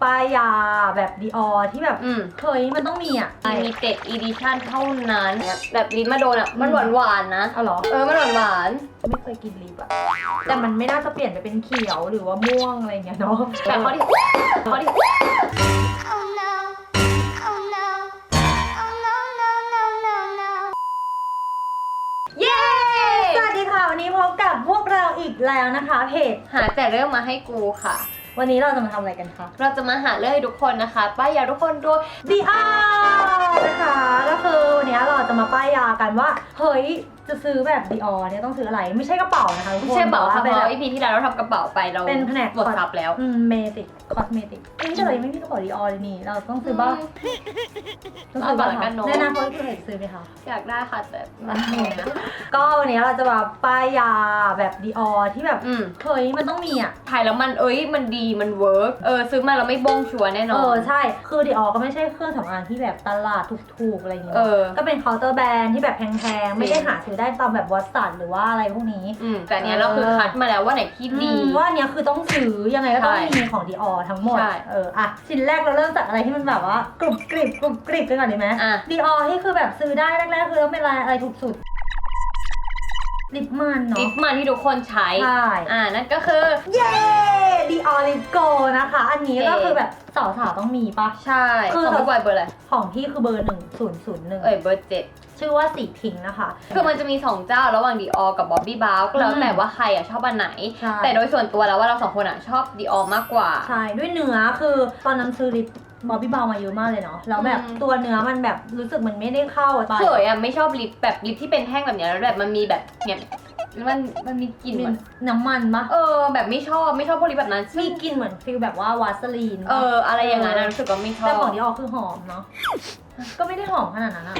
ป้ายยาแบบดีออที่แบบอืมเฮ้ยมันต้องมีอะมีเต็ดอีดิชั่นเท่านั้น แบบลิ้นมาโดนอะ มันอืหวามนหวานๆนะ เอาเหรอ เออ มันหวานหวานไม่เคยกินลิปอะแต่มันไม่น่าจะเปลี่ยนไปเป็นเขียวหรือว่าม่วงอะไรอย่างเงี้ยเนาะๆแต่ข้อที่ข้อที่ Oh no. Oh no. Oh no, no, no, no, no. เย้ สวัสดีค่ะ วันนี้พบกับพวกเราอีกแล้วนะคะเพจหาแต่เรื่องมาให้กูค่ะ วันนี้เราจะมาทำอะไรกันคะ เราจะมาหาเรื่องให้ทุกคนนะคะ ป้ายยาทุกคนด้วยดีอานะคะ ก็คือวันนี้เราจะมาป้ายยากันว่า เฮ้ย จะซื้อแบบดีออเนี่ยต้องซื้ออะไร ไม่ใช่กระเป๋านะคะทุกคนไม่ใช่เป๋าแต่ค่ะว่าเพเป็นแบราะบอีพีที่แล้วเราทำกระเป๋าไปเราเป็นแผนกหมดซับแล้วอืมเมติกคอสเมติกเอ้ยแต่เรายังไม่มีกระเป๋าดีออเลยนี่ เราต้องซื้อบ้างต้องซื้อบ้างเอาก่อนละกันเนอะ แน่นะเพราะที่เคยซื้อไหมคะ อยากได้ค่ะแต่ก็วันนี้เราจะมาป้ายยาแบบดีออที่แบบอืมเฮ้ยมันต้องมีอะ ถ่ายแล้วมันเอ้ยมันดีมันเวิร์กเออซื้อมาแล้วไม่บ้งชัวร์แน่นเออนอใช่ คือดีออก็ไม่ใช่เครื่องสำอางที่แบบตลาดถูกๆอะไรอย่างเงี้ยเออ ก็เป็นเคาน์เตอร์แบรนด์ที่แบบแพงๆ ไม่ได้หาซื้อได้ตามแบบวัสสันหรือว่าอะไรพวกนี้ อืมแต่อันเนี้ยเราคือคัดมาแล้วว่าไหนที่ดี อืมว่าอันเนี้ยคือต้องซื้อยังไงก็ต้องใช่มีของดีออทั้งหมด ใช่ เอออะชิ้นแรกเราเริ่มจากอะไรที่มันแบบว่ากรุบกริบกรุบกริบกันก่อนดีไหมอะ ดีออที่คือแบบซื้อได้แรกๆคือต้องเป็นอะไรอะไรถูกสุดลิปมันเนาะลิปมันที่ทุกคนใช้ ใช่ อ่า นั่นก็คือ เย้ดีออลิปโกนะคะ อันนี้ก็โอเคคือแบบสาวๆต้องมีปะ ใช่ คือ ของพี่บอยเบอร์อะไร ของพี่คือเบอร์หนึ่งศูนย์ศูนย์หนึ่ง เอ้ย เบอร์เจ็ด ชื่อว่าสีพิงค์นะคะ คือมันจะมี 2 เจ้าระหว่างดีออกับบ๊อบบี้บาวก็แล้วอืมแต่ว่าใครอะชอบอันไหน ใช่ แต่โดยส่วนตัวแล้วว่าเราสองคนอะชอบดีออมากกว่า ใช่ด้วยเนื้อคือตอนนั้นซื้อลิปบอบบี้บาวมาเยอะมากเลยเนาะแล้วแบบอืม ตัวเนื้อมันแบบรู้สึกมันไม่ได้เข้าไปเขยอะไม่ชอบลิปแบบลิปที่เป็นแท่งแบบเนี้ยแล้วแบบมันมีแบบเนี่ยมันมันมีกลิ่นมีเหมือนน้ำมันปะเออแบบไม่ชอบไม่ชอบพวกลิปแบบนั้นซึ่มีงกลิ่นเหมือนฟิลแบบว่าวาสลีนปะเอออะไรอย่างนั้นนะรู้สึกว่าไม่ชอบแต่ของที่ออกคือหอมเนาะ ก็ไม่ได้หอมขนาดนั้นอะ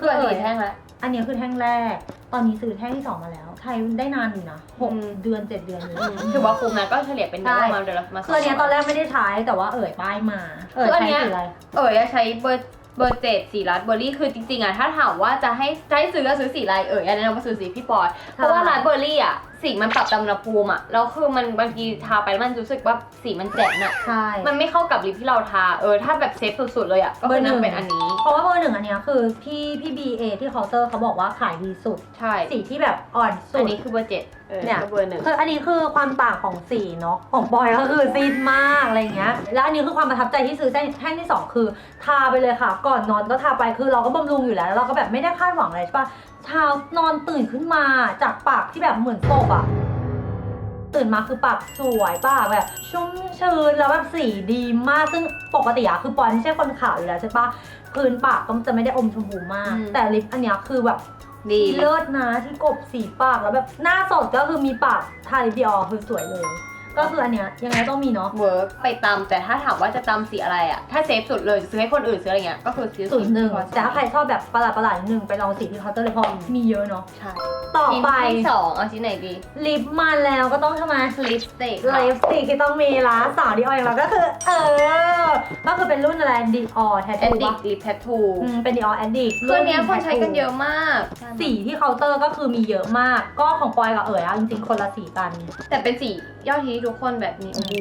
คือเออแท่งละอันนี้คือแท่งแรก ตอนนี้ซื้อแท่งที่สองมาแล้ว ใช้ได้นานอยู่นะหกอืม เดือนเจ็ดเดือนเลย ถือว่าคุ้มนะก็เฉลี่ยเป็นเดือนใช่ ประมาณเดือนละมาคืออันเนี้ยตอนแรกไม่ได้ใช้แต่ว่าเอ่ยป้ายมา เอ่ยคืออันใช้เนี้ย สีอะไร เออจะใช้เบอร์เบอร์เจ็ดสีรัดเบอร์รี่คือจริงๆอะถ้าถามว่าจะให้จะให้ซื้อก็ซื้อสีอะไรเออแนะนำว่าซื้อสีพี่ปอยเพราะว่าร้านเบอร์รี่อะ สีมันปรับตามอุณหภูมิอะแล้วคือมันบางทีทาไปแล้วมันรู้สึกว่าสีมันแจ๋นอะใช่ มันไม่เข้ากับลิปที่เราทา เออ ถ้าแบบเซฟสุดๆเลยอะก็เบคืออร์หนึ่นั่งงเป็นอันนี้ เพราะว่าเบอร์หนึ่งอันเนี้ยคือพี่พี่บีเอที่เคาน์เตอร์เขาบอกว่าขายดีสุด ใช่ สีที่แบบอ่อนสุอันดนี้คือเบอร์เจ็ด เออเนี่ยก็เบอร์หนึ่งคืออันนี้คือความต่างของสีเนาะของบอยก็คือซีดมากอะไรเงี้ย แล้วอันนี้คือความประทับใจที่ซื้อแท่งแท่งที่สองคือ ทาไปเลยค่ะ ก่อนนอนก็ทาไปคือเราก็บำรุงอยู่แล้วแล้วเราก็แบบไม่ได้คาดหวังอะไรใช่ปะเช้านอนตื่นขึ้นมาจากปากที่แบบเหมือนศพอะตื่นมาคือปากสวยปากแบบชุ่มชื้นแล้วแบบสีดีมากซึ่งปกติอะคือปอยไม่ใช่คนขาวอยู่แล้วใช่ปะพื้นปากก็จะไม่ได้อมชมพูมาก แต่ลิปอันเนี้ยคือแบบ ดีเลิศนะที่กบสีปากแล้วแบบหน้าสดก็คือมีปากทาลิปดีออคือสวยเลย ก็คืออันเนี้ยยังไงต้องมีเนาะ เวิร์กไปตามแต่ถ้าถามว่าจะตามสีอะไรอะถ้าเซฟสุดเลยซื้อให้คนอื่นซื้ออะไรเงี้ยก็คือซื้อศูนย์หนึ่งที่พอแต่ถ้าใครชอบแบบประหลาดประหลาดๆนิดนึงไปลองสีที่เคาน์เตอร์เลยเพราะมีเยอะเนาะ ใช่ต่อไปชิ้นที่สองเอาชิ้นไหนดีลิปมาแล้วก็ต้องทำไมลิปสติกลิปสติกที่ต้องมีละสาวดีอออย่างเราก็คือ เออ ก็คือเป็นรุ่นอะไรดีออแทแอดทูดิปะกลิปแททูอืมเป็นดีออแอดดิกคืออนเนี้ยคนใช้กันเยอะมากสีที่เคาน์เตอร์ก็คือมีเยอะมาก ก็ของปอยกับเอ๋ยอะจริงๆคนละสีกัน แต่เป็นสียอดฮิตที่ทุกคนแบบนี้โอ้โห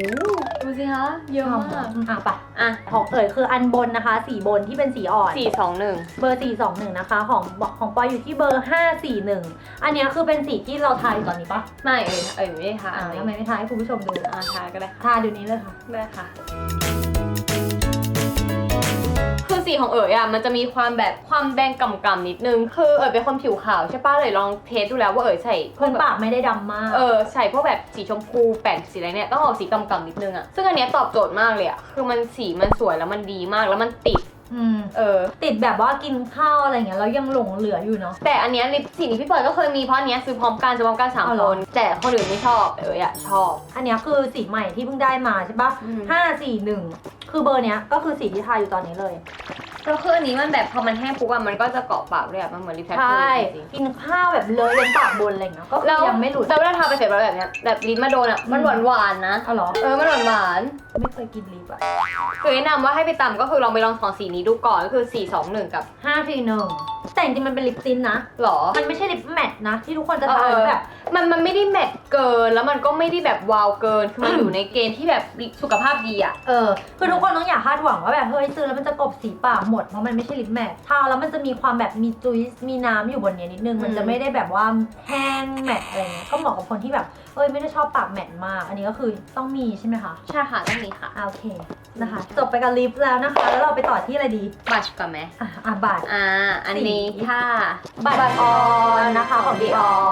ดูสิคะเยอะมากอืมอะไปอะของเอ๋ยคืออันบนนะคะ สีบนที่เป็นสีอ่อน สี่สองหนึ่งเบอร์ 421 นะคะ ของของปอยอยู่ที่เบอร์ 541 อันเนี้ยคือเป็นสีที่เราทายอยู่ตอนนี้ปะไม่เอ่ยเอ่ยไม่ได้ทาอ่าอันทำไมนี้ไม่ทายให้คุณผู้ชมดูอ่าทาก็ได้ทาเดี๋ยวนี้เลยค่ะได้ค่ะ คือสีของเอ๋ยอะมันจะมีความแบบความแดงก่ำๆนิดนึง คือเอ๋ยเป็นคนผิวขาวใช่ป้ะเลยลองเทสดูแล้วว่าเอ๋ยใส่พวเพื่กอนแบบ ปากไม่ได้ดำมาก เออใส่พวกแบบสีชมพูแป้นสีอะไรเนี่ยต้องออกสีกำๆนิดนึงอะซึ่งอันเนี้ยตอบโจทย์มากเลยอะคือมันสีมันสวยแล้วมันดีมากแล้วมันติด อืม เออ ติดแบบว่ากินข้าวอะไรเงี้ยแล้วยังหลงเหลืออยู่เนาะ แต่อันเนี้ยลิปสีนี้พี่ปอยก็เคยมีเพราะอันเนี้ยซื้อพร้อมกันซื้อพร้อมกันสามเอาเหครอนแต่คนอื่นไม่ชอบแต่เอ๋ยอะชอบ อันเนี้ยคือสีใหม่ที่เพิ่งได้มาใช่ปะอืม541คือเบอร์เนี้ยก็คือสีที่ทาอยู่ตอนนี้เลย แล้วคืออันนี้มันแบบพอมันแห้งปุ๊บอะมันก็จะเกาะปากเลยอะมันเหมือนลิปแททใช่ทูจริงกินข้าวแบบเลยเป็นปากบนอะไรเงี้ยก็ๆคือแล้วยังไม่หลุดแล้วเวลาทาไปเสร็จแล้วแบบเนี้ยแบบลิ้นมาโดนอะมันหวานหวานๆนะ เอาเหรอเออมันหวานหวานไม่เคยกินลิปอะๆคือแนะนำว่าให้ไปตำก็คือลองไปลองของสีนี้ดูก่อนก็คือ 4 2 1 กับ541 แต่จริงๆมันเป็นลิปตินนะ หรอ มันไม่ใช่ลิปแมทนะ ที่ทุกคนจะทาเออ แบบ มันมันไม่ได้แมทเกินแล้วมันก็ไม่ได้แบบวาวเกิน คือมันอยู่ในเกณฑ์ที่แบบสุขภาพดีอะ เออ คือทุกคนต้องอย่าคาดหวังว่าแบบเฮ้ยซื้อแล้วมันจะกลบสีปากหมดเพราะมันไม่ใช่ลิปแมททาแล้วมันจะมีความแบบมีจุยส์มีน้ำอยู่บนเนี้ยนิดนึง มันจะอืมไม่ได้แบบว่าแห้งแมทอะไรเงี้ย ก็เหมาะกับคนที่แบบเอ้ยไม่ได้ชอบปากแมทมาก อันนี้ก็คือต้องมีใช่ไหมคะ ใช่ค่ะต้องมีค่ะ อ่าโอเค นะคะ จบไปกับลิปแล้วนะคะ แล้วเราไปต่อที่อะไรดี บัชก่อนไหมอะอะบัตร อ่า อันนี้สีค่ะ บัตรออนนะคะของ Dior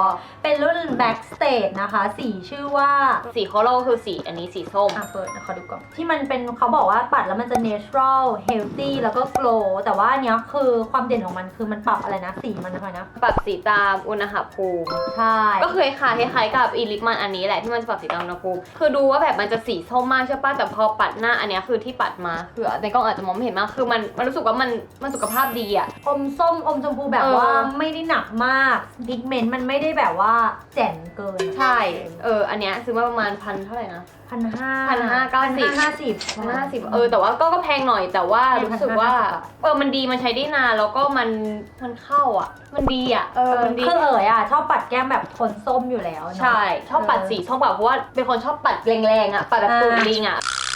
เป็นรุ่น Backstage นะคะ สีชื่อว่าสีโคโลคือสีอันนี้สีส้ม อะเปิดนะขอดูก่อนที่มันเป็นเขาบอกว่าปัดแล้วมันจะ natural healthy แล้วก็ glow แต่ว่าอันเนี้ยคือความเด่นของมันคือมันปรับอะไรนะ สีมันนะคะนะปรับสีตามอุณหภูมิ ใช่ ก็คือคล้ายๆคล้ายๆกับอีลิปมันอันนี้แหละที่มันจะปรับสีตามอุณหภูมิ คือดูว่าแบบมันจะสีส้มมากใช่ป่ะแต่พอปัดหน้าอันเนี้ยคือที่ปัดมาคือในกล้องอาจจะมองไม่เห็นมากคือมันมันรู้สึกว่ามันมันสุขภาพดีอะอมส้มอมชมพูแบบเออว่าไม่ได้หนักมากพิกเมนต์มันไม่ได้แบบว่าแจ่มเกินใช่ เอออันเนี้ยซื้อมาประมาณพันเท่าไหร่นะ พันห้า1,590 ห้าสิบพันห้าสิบเออแต่ว่าก็ก็แพงหน่อยแต่ว่าแพงรู้สึกว่า1,550บาทเออมันดีมันใช้ได้นานแล้วก็มันมันเข้าอะ มันดีอะเออมันดีคือเอ๋ยอะชอบปัดแก้มแบบโทนส้มอยู่แล้วเนอะ ใช่ชอบปัดเออสีชอบปัดเพราะว่าเป็นคนชอบปัดแรงๆอะปัดแบบอ่าตูดลิงอะเอ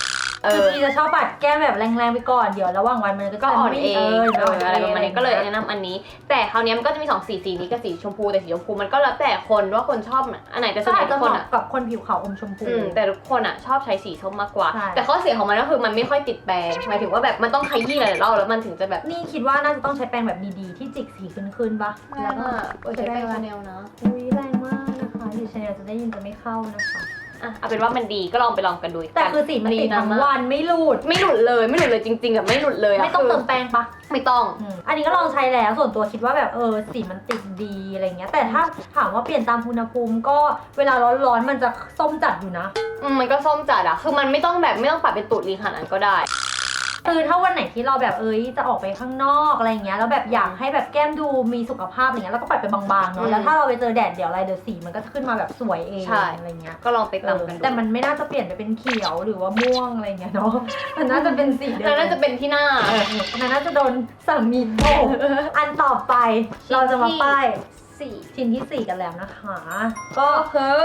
คืออชีจะชอบปัดแก้มแบบแรงๆไปก่อนเดี๋ยวระหว่างวันมันก็ก็จะอ่อนไม่เองเอเออออะไรประมาณนี้ก็เลยอแนะนำอันนี้ แต่คราวเนี้ยมันก็จะมีสองสีสีนี้กับสีชมพูแต่สีชมพูมันก็แล้วแต่คนว่าคนชอบอันไหนแต่ส่ก็วนใหอาญ่จจะทุกเหคนมาะอะกับคนผิวขาวอมชมพูอืมแต่ทุกคนอะชอบใช้สีส้มมากกว่าใช่แต่ข้อเสียของมันก็คือมันไม่ค่อยติดแปรงหมายถึงว่าแบบมันต้องขยี้หลายๆรอบแล้วมันถึงจะแบบนี่คิดว่าน่าจะต้องใช้แปรงแบบดีๆที่จิกสีขึ้นๆปะแรงอะเออใช้แป้งชาแนลนะอุ้ยแรงมากนะคะดิฉันจะได้ยินจะไม่เข้านะคะ อะเอาเป็นว่ามันดีก็ลองไปลองกันดูแต่คือสีมันติดทั้งมากวันไม่หลุด ไม่หลุดเลยไม่หลุดเลยจริงๆแบบไม่หลุดเลยอะไม่ต้องคืเติมแป้งปะไม่ต้องอืมอันนี้ก็ลองใช้แล้วส่วนตัวคิดว่าแบบเออสีมันติดดีอะไรเงี้ย แต่ถ้าถามว่าเปลี่ยนตามอุณหภูมิก็เวลาร้อนๆมันจะส้มจัดอยู่นะ อืมมันก็ส้มจัดอะคือมันไม่ต้องแบบไม่ต้องปัดเป็นตูดลิงขนาดนั้นก็ได้ คือถ้าวันไหนที่เราแบบเอ้ยจะออกไปข้างนอกอะไรเงี้ยแล้วแบบอยากให้แบบแก้มดูมีสุขภาพอะไรเงี้ยเราก็ปัดไปบางๆอืเนาะมแล้วถ้าเราไปเจอแดดเดี๋ยวอะไรเดี๋ยวสีมันก็จะขึ้นมาแบบสวยเองใช่ อะไรเงี้ยก็ลองไปเอตามอกันดูแต่มันไม่น่าจะเปลี่ยนไปเป็นเขียวหรือว่าม่วงอะไรเงี้ยเนาะมันน่าจะเป็นสีเดิมแล้วน่าจะเป็นที่หน้า เออมันน่าจะโดนสามีโตกอันต่อไปเราจะมาป้าย สี่ชิ้นที่สี่กันแล้วนะคะก็ก็คือ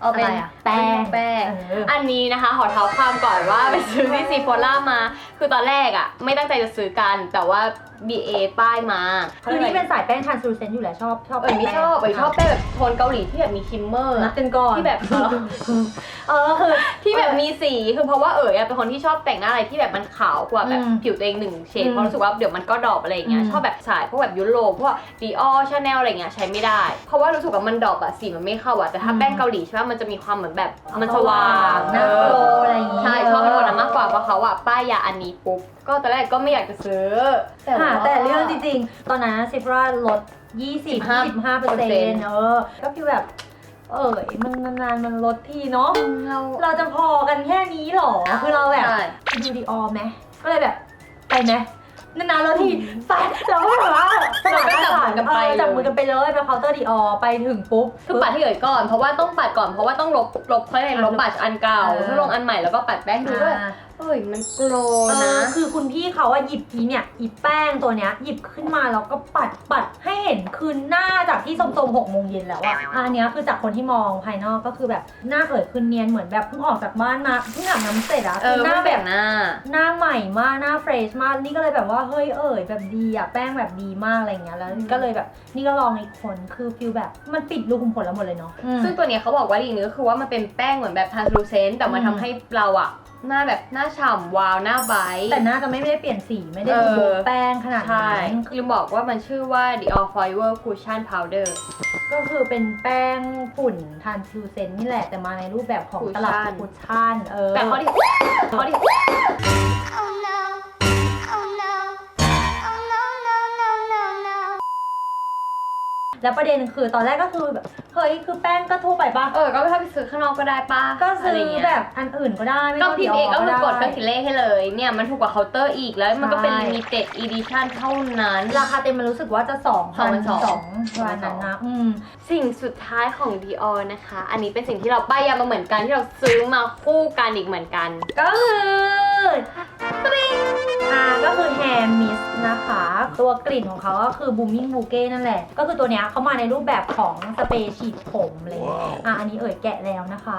เอาเป็นอะไรอะแป้ง แป้ง เอออันนี้นะคะขอเท้าความก่อนว่าไปซื้อที่ซีโฟล่ามา คือตอนแรกอะไม่ตั้งใจจะซื้อกัน แต่ว่า BA ป้ายมาคือนี่เป็นสายแป้งทานซูเซนอยู่แล้วชอบชอบเออไม่ชอบเออชอบแป้งแบบโทนเกาหลีที่แบบมีชิมเมอร์นัอะดกันก่อนที่แบบเออคือ ที่แบบมีสีคือเพราะว่าเออเป็นคนที่ชอบแต่งหน้าอะไรที่แบบมันขาวกว่าแบบอืมผิวตัวเองหนึ่งเฉดอืมเพราะรู้สึกว่าเดี๋ยวมันก็ดรอปอะไรอย่างเงี้ยอืม ชอบแบบสายพวกแบบยุโรปพวกดีออชาแนลอะไรเงี้ยใช้ไม่ได้ เพราะว่ารู้สึกว่ามันดรอปอะสีมันไม่เข้าอะแต่ถ้าอืมแป้งเกาหลีใช่ไหมมันจะมีความเหมือนแบบมันสว่างหน้าโกลอะไรอย่างงี้ ใช่ชอบเป็นคนนั้นมากกว่าเพราะเขาอะป้ายยาอันนี้ปุ๊บ ก็ตอนแรกก็ไม่อยากจะซื้อ แต่ค่ะว่า แต่เรื่องจริงๆ ตอนนั้นซิฟราลด 20 25เปอร์เซ็นต์เออ ก็คือแบบ เออมันนานๆมันลดทีเนาะ เราเราจะพอกันแค่นี้หรอ คือเราแบบใช่ไปดูดีออไหม ก็เลยแบบ ไปไหมนานๆแล้วทีไปเราก็แบบว่าเราก็จับมือกันไปเออจับมือกันไปเลยไปเคาน์เตอร์ดีออไปถึงปุ๊บคือปัดที่เอ่ยก่อนเพราะว่าต้องปัดก่อนเพราะว่าต้องลบลบเขาเรียกอะไรลบบัตรอันเก่าเออเพื่อลงอันใหม่แล้วก็ปัดแป้งดูด้วยอ่า เอ้ยมันโกลเอนะ อคือคุณพี่เขาอะหยิบอีเนี่ยอีแป้งตัวเนี้ยหยิบขึ้นมาแล้วก็ปัดปัดให้เห็นคืนหน้าจากที่ส้มๆหกโมงเย็นแล้วอะอันเนี้ยคือจากคนที่มองภายนอกก็คือแบบหน้าเอ๋ยคืนเนียนเหมือนแบบเพิ่งออกจากบ้านมาเพิ่งอาบน้ำเสร็จอะเอคืออหน้าไม่แบแบบบ หน้า หน้าใหม่มากหน้าเฟรชมากนี่ก็เลยแบบว่าเฮ้ยเอ๋ยแบบดีอะแป้งแบบดีมากอะไรเงี้ยแล้วอืม ก็เลยแบบนี่ก็ลองอีกคนคือฟิลแบบมันปิดรูขุมขนแล้วหมดเลยเนาะอืมซึ่งตัวเนี้ยเขาบอกว่าอีกนึงก็คือว่ามันเป็นแป้งเหมือนแบบ translucent แต่มันอืม ทำให้เราอะ หน้าแบบหน้าฉ่ำวาวหน้าไบรท์แต่หน้าจะไม่ได้เปลี่ยนสีไม่ได้เออโบกแป้งขนาดใช่นั้นลืมบอกว่ามันชื่อว่า Dior Forever Cushion Powder ก็คือเป็นแป้งฝุ่นทานซิลเซนนี่แหละแต่มาในรูปแบบของคุชชั่นตลับคุชชั่นเออแต่ข้อที่ข้อที่ แล้วประเด็นคือตอนแรกก็คือแบบเฮ้ยคือแป้งก็ทั่วไปปะเออ ก็ไม่เข้าไปซื้อข้างนอกก็ได้ป้าก็ซื้อไรเงี้ยแบบอันอื่นก็ได้ไม่ก็ต้องพิมพ์เองก็คือกดเครื่องได้คิดเลขให้เลย เนี่ยมันถูกกว่าเคาน์เตอร์อีกแล้วมันก็เป็นใช่ limited edition เท่านั้น ราคาเต็มมันรู้สึกว่าจะสองพัน2,200สองประมาณนั้นนะอืมสิ่งสุดท้ายของ Dior นะคะ อันนี้เป็นสิ่งที่เราป้ายยามาเหมือนกันที่เราซื้อมาคู่กันอีกเหมือนกัน ก็คือตริง อ่าก็คือแฮมมิสนะคะตัวตัวกลิ่นของเขาก็คือ booming bouquet นั่นแหละ ก็คือตัวเนี้ยเขามาในรูปแบบของสเปรย์ฉีดผมอะไรอย่างเลยอะอันนี้เอ่ยแกะแล้วนะคะ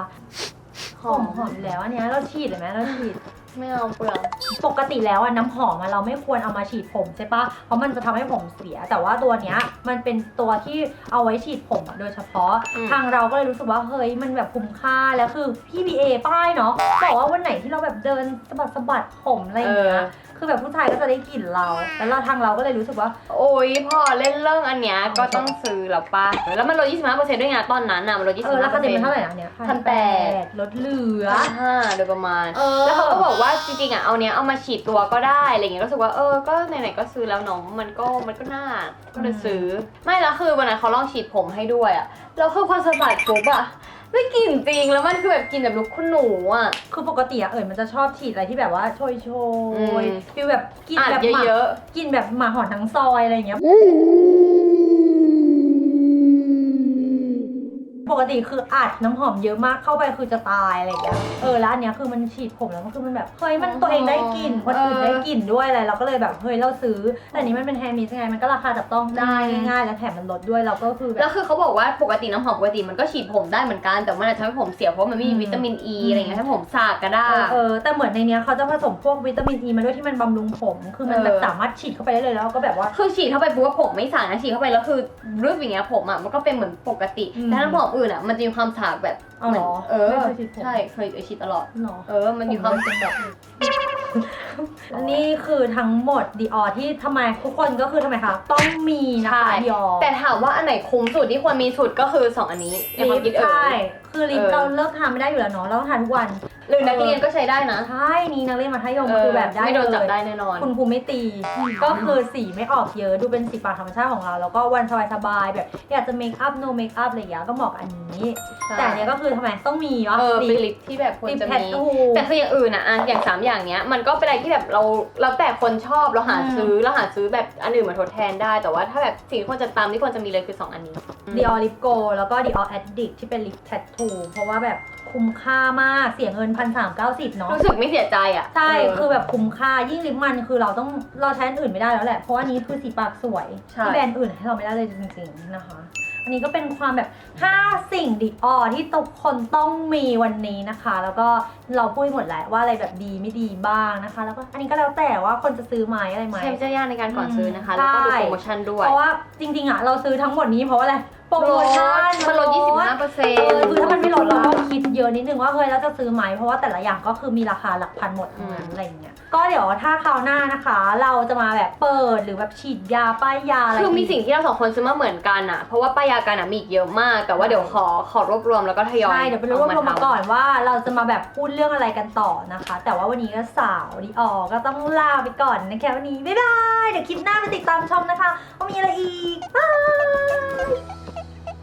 หหออมมหอมอยู่แล้วอันเนี้ยเราฉีดเลยไหมเราฉีด ไม่เอาเปลือง ปกติแล้วอะน้ำหอมอะเราไม่ควรเอามาฉีดผมใช่ปะเพราะมันจะทำให้ผมเสีย แต่ว่าตัวเนี้ยมันเป็นตัวที่เอาไว้ฉีดผมอะโดยเฉพาะ อืม ทางเราก็เลยรู้สึกว่าเฮ้ยมันแบบคุ้มค่าแล้วคือพี่บีเอป้ายเนาะบอกว่าวันไหนที่เราแบบเดินสะบัดสะบัดผมอะไรอย่างเงี้ย คือแบบผู้ชายก็จะได้กลิ่นเรา แล้วเราทางเราก็เลยรู้สึกว่า โอ้ยพอเล่นเรื่องอันเนี้ยก็ต้องซื้อแล้วป่ะแล้วมันลด25%ด้วยไงตอนนั้นน่ะมันลด25%เออราคาเต็มเป็นเท่าไหร่นะเนี่ยพันแปดลดเหลือ ห้าโดยประมาณ เออ แล้วเขาก็บอกว่าจริงๆอะเอาเนี้ยเอามาฉีดตัวก็ได้อะไรเงี้ยก็รู้สึกว่าเออก็ไหนๆก็ซื้อแล้วเน้องมันก็มันก็น่าก็เลยซื้ออไม่แล้วคือวันนั้นเขาลองฉีดผมให้ด้วยอะแล้วคือพอสะบัดปุ๊บอะ ได้กลิ่นจริงแล้วมันคือแบบกลิ่นแบบลูกคุณหนูอะ คือปกติอะเอ๋ยมันจะชอบฉีดอะไรที่แบบว่าโชยโชอืมยฟีลแบบกลินอัดแบบหมาเยอะกินแบบหมาหอนทั้งซอยอะไรอย่างเงี้ยป กติคืออัดน้ำหอมเยอะมากเข้าไปคือจะตายอะไรอย่างเงี้ยเออแล้วอันเนี้ยคือมันฉีดผมแล้วมันคือมันแบบเฮ้ยมันตัวเองได้กลิ่นคนอื่นได้กลิ่นด้วยอะไรเราก็เลยแบบเฮ้ยเราซื้อ แต่อันนี้มันเป็นแฮร์มิสไงมันก็ราคาจับต้องได้ง่ายๆแล้วแถมมันลดด้วยเราก็คือแบแล้บวคือเขาบอกว่าปกติน้ำหอมปกติมันก็ฉีดผมได้เหมือนกันแต่มันอาจจะทำให้ผมเสียเพราะมันไม่มีอืมวิตามินอ e ีอืมอะไรเงี้ยให้ผมสากก็ได้เออเออแต่เหมือนในเนี้ยเขาจะผสมพวกวิตามินอีมาด้วยที่มันบำรุงผม คือมันแบบเออ สามารถฉีดเข้าไปได้เลยแล้วก็แบบว่า คือฉีดเข้าไปปุ๊บว่าผมไม่สากนะฉีดเข้าไปแล้วคือรูปอย่างเงี้ยผมอะมันก็เป็นเหมือนปกติอืม แต่น้ำหอมอื่นอะมันจะมีความสากแบบเอาเหรอเออไม่เคยฉีดผม ใช่เคยฉีดตลอด เนาะเออ มันมีความเป็นแบบนี่คือทั้งหมดดีออที่ทำไมทุกคนก็คือทำไมคะต้องมีนะคะใช่ ดีออแต่ถามว่าอันไหนคุ้มสุดที่ควรมีสุดก็คือ2อันนี้ในความคิดเอใช่อคือลิปเออ เราเลิกทานไม่ได้อยู่แล้วเนาะเราต้องทานทุกวัน หรือนักเรียนก็ใช้ได้นะ ใช่นี่นักเรียนมัธยมเออคือแบบได้ไม่โดนจับเลยได้แน่นอน คุณครูไม่ตี ก็คือสีไม่ออกเยอะดูเป็นสีปากธรรมชาติของเรา แล้วก็วันสบายๆแบบอยากจะเมคอัพโนเมคอัพอะไรอย่างเงี้ยก็เหมาะกับอันนี้ แต่อันเนี้ยก็คือทำไมต้องมีวะเออเป็นลิลิปปที่แบบควรลิปจะแพทมี ทู แต่คืออย่างอื่นอะอะอย่างสามอย่างเนี้ยมันก็เป็นอะไรที่แบบเราแล้วแต่คนชอบเราหาอืม ซื้อเราหาซื้อแบบอันอื่นมาทดแทนได้ แต่ว่าถ้าแบบสิ่งที่ควรจะตามที่ควรจะมีเลยคือสองอันนี้ดีออลิปโกแล้วก็ดีออแอดดิกที่เป็นลิปแทททูเพราะว่าแบบ คุ้มค่ามากเสียเงินพันสามเก้าสิบเนาะรู้สึกไม่เสียใจอะใช่เคือแบบคุ้มค่ายิ่งลิปมันคือเราต้องเราใช้อันอื่นไม่ได้แล้วแหละ เพราะว่านี้คือสีปากสวยใช่ที่แบรนด์อื่นให้เราไม่ได้เลยจริงๆนะคะ อันนี้ก็เป็นความแบบ 5 สิ่งดีออที่ทุกคนต้องมีวันนี้นะคะ แล้วก็ เราพูดหมดแล้วว่าอะไรแบบดีไม่ดีบ้างนะคะ แล้วก็อันนี้ก็แล้วแต่ว่าคนจะซื้อไหมอะไรไหม ใช้วิจารณญาณในการก่อนซื้อนะคะอืมแล้วก็ดูใช่ โปรโมชั่นด้วยเพราะว่าจริงๆอะเราซื้อทั้งหมดนี้เพราะว่าอะไรโปรโมชั่นมันลด 25เปอร์เซ็นเอต์อคือถ้ามันไม่ลดเราก็คิดเยอะนิดนึงว่าเฮ้ยแล้วจะซื้อไหมเพราะว่าแต่ละอย่างก็คือมีราคาหลักพันหมดทั้งนั้นอืมอะไรอย่างเงี้ยก็เดี๋ยวถ้าคราวหน้านะคะ เราจะมาแบบเปิดหรือแบบฉีดยาป้ายยาอะไร คือมีสิ่งที่เราสองคนซื้อมาเหมือนกันอะ เพราะว่าป้ายยากันอะมีอีกเยอะมาก แต่ว่าเดี๋ยวขอขอรวบรวมแล้วก็ทยอยใช่เดี๋ยวไปรวบรวมมาเทำก่อนว่าเราจะมาแบบพูดเรื่องอะไรกันต่อนะคะ แต่ว่าวันนี้ก็สาวดีออก็ต้องลาไปก่อนนะคะวันนี้บ๊ายบายเดี๋ยวคลิปหน้าไปติดตามชมนะคะว่ามีอะไรอีกบาย